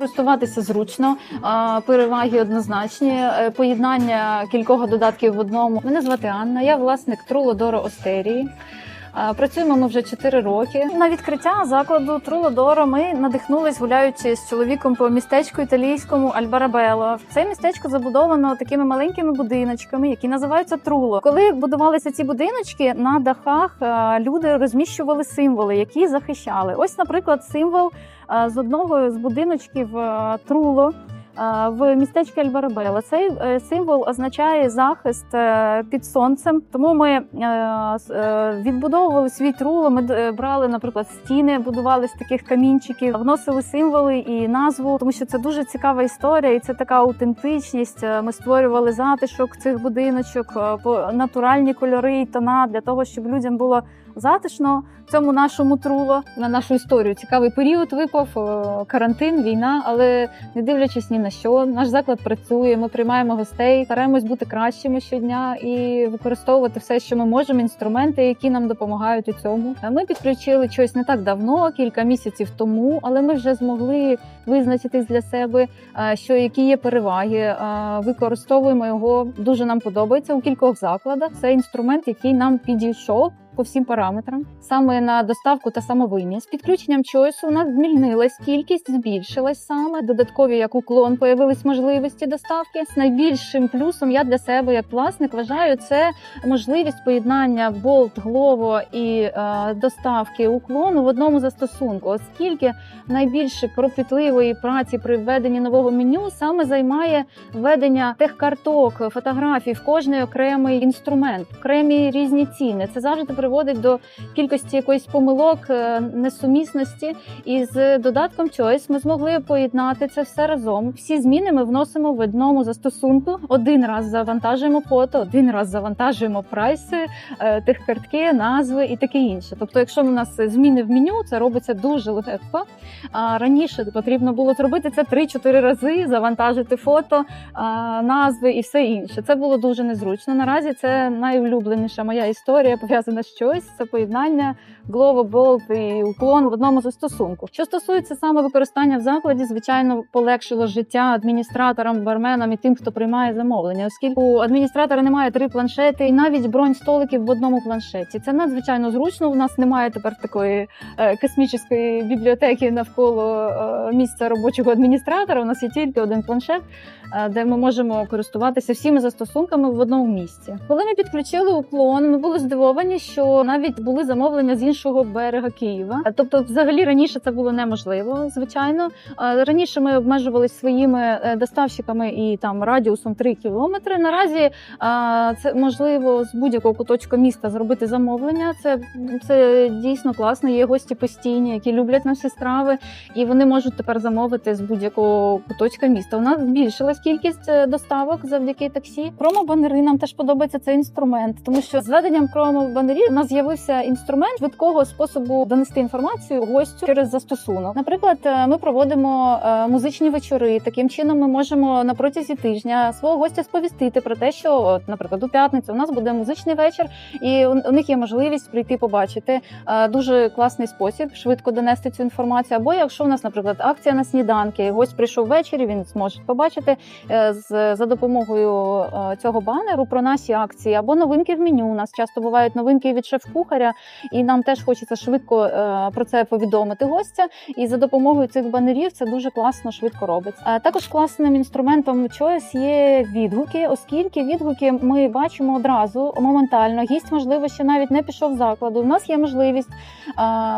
Користуватися зручно, переваги однозначні, е, поєднання кількох додатків в одному. Мене звати Анна, я власник Трулодоро Остерії. Працюємо ми вже 4 роки. На відкриття закладу Трулодоро ми надихнулись, гуляючи з чоловіком по містечку італійському Альбарабело. Це містечко забудовано такими маленькими будиночками, які називаються Труло. Коли будувалися ці будиночки, на дахах люди розміщували символи, які захищали. Ось, наприклад, символ з одного з будиночків Труло. В містечку Альбарабела цей е, символ означає захист е, під сонцем. Тому ми е, відбудовували свій труло. Ми брали, наприклад, стіни, будували з таких камінчиків, вносили символи і назву, тому що це дуже цікава історія, і це така аутентичність. Ми створювали затишок цих будиночок, натуральні кольори і тона для того, щоб людям було затишно в цьому нашому труло на нашу історію. Цікавий період випав е, карантин, війна, але не дивлячись ні на що, наш заклад працює. Ми приймаємо гостей, стараємось бути кращими щодня і використовувати все, що ми можемо, інструменти, які нам допомагають у цьому. Е, Ми підключили щось не так давно, кілька місяців тому, але ми вже змогли визначитись для себе, е, що які є переваги. Використовуємо його дуже нам подобається у кількох закладах. Це інструмент, який нам підійшов. По всім параметрам, саме на доставку та самовиміс. З підключенням чойсу у нас змінилась кількість, збільшилась саме. Додаткові як уклон появились можливості доставки. З найбільшим плюсом я для себе як власник вважаю це можливість поєднання болт, глово і е, доставки уклону в одному застосунку, оскільки найбільше кропітливої праці при введенні нового меню саме займає введення техкарток, фотографій в кожний окремий інструмент, окремі різні ціни. Це завжди приводить до кількості якоїсь помилок, е, несумісності. І з додатком Choice ми змогли поєднати це все разом. Всі зміни ми вносимо в одному застосунку. Один раз завантажуємо фото, один раз завантажуємо прайси, е, техкартки, назви і таке інше. Тобто, якщо у нас зміни в меню, це робиться дуже легко. А раніше потрібно було зробити це 3-4 рази, завантажити фото, назви і все інше. Це було дуже незручно. Наразі це найулюбленіша моя історія пов'язана з щось. Це поєднання Glovo, Bolt і уклон в одному застосунку. Що стосується саме використання в закладі, звичайно, полегшило життя адміністраторам, барменам і тим, хто приймає замовлення, оскільки у адміністратора немає три планшети і навіть бронь столиків в одному планшеті. Це надзвичайно зручно. У нас немає тепер такої е, космічної бібліотеки навколо е, місця робочого адміністратора. У нас є тільки один планшет, е, де ми можемо користуватися всіма застосунками в одному місці. Коли ми підключили уклон, ми були здивовані, що навіть були замовлення з іншого берега Києва. Тобто, взагалі раніше це було неможливо, звичайно. Раніше ми обмежувалися своїми е, доставщиками і там радіусом 3 кілометри. Наразі це можливо з будь-якого куточка міста зробити замовлення. Це, це дійсно класно. Є гості постійні, які люблять наші страви, і вони можуть тепер замовити з будь-якого куточка міста. У нас збільшилась кількість е, доставок завдяки таксі. Промо-банери нам теж подобається цей інструмент, тому що з введенням промо-банерів у нас з'явився інструмент швидкого способу донести інформацію гостю через застосунок. Наприклад, е, ми проводимо е, музичні вечори. Таким чином, ми можемо на протязі тижня свого гостя сповістити про те, що, от, наприклад, у п'ятницю у нас буде музичний вечір, і у, них є можливість прийти побачити. Е, Дуже класний спосіб швидко донести цю інформацію. Або якщо у нас, наприклад, акція на сніданки, гость прийшов ввечері, він зможе побачити за допомогою цього банеру про наші акції або новинки в меню. У нас часто бувають новинки від шеф-кухаря, і нам теж хочеться швидко е, про це повідомити гостя. І за допомогою цих банерів це дуже класно швидко робиться. Також класним інструментом Choice є відгуки, оскільки відгуки ми бачимо одразу моментально. Гість, можливо, ще навіть не пішов закладу. У нас є можливість.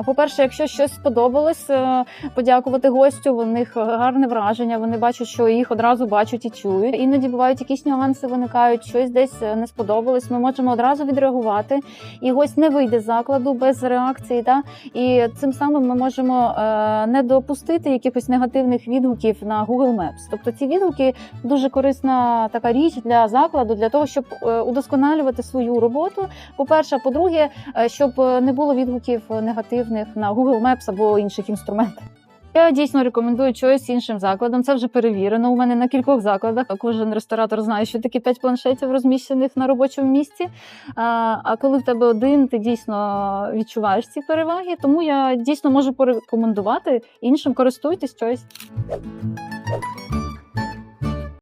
По-перше, якщо щось сподобалось, е, подякувати гостю. У них гарне враження. Вони бачать, що їх одразу бачать і чують. Іноді бувають якісь нюанси, виникають щось десь е, не сподобалось. Ми можемо одразу відреагувати, і гость не вийде з закладу без реакції. Та і цим самим ми можемо е, не допустити якихось негативних відгуків на Google Maps. Тобто ці відгуки дуже корисна така річ для закладу, для того, щоб е, удосконалювати свою роботу. По-перше, по-друге, е, щоб не було відгуків негативних на Google Maps або інших інструментах. Я дійсно рекомендую щось іншим закладам. Це вже перевірено. У мене на кількох закладах. Кожен ресторатор знає, що такі 5 планшетів розміщених на робочому місці. А коли в тебе один, ти дійсно відчуваєш ці переваги. Тому я дійсно можу порекомендувати іншим користуйтесь щось.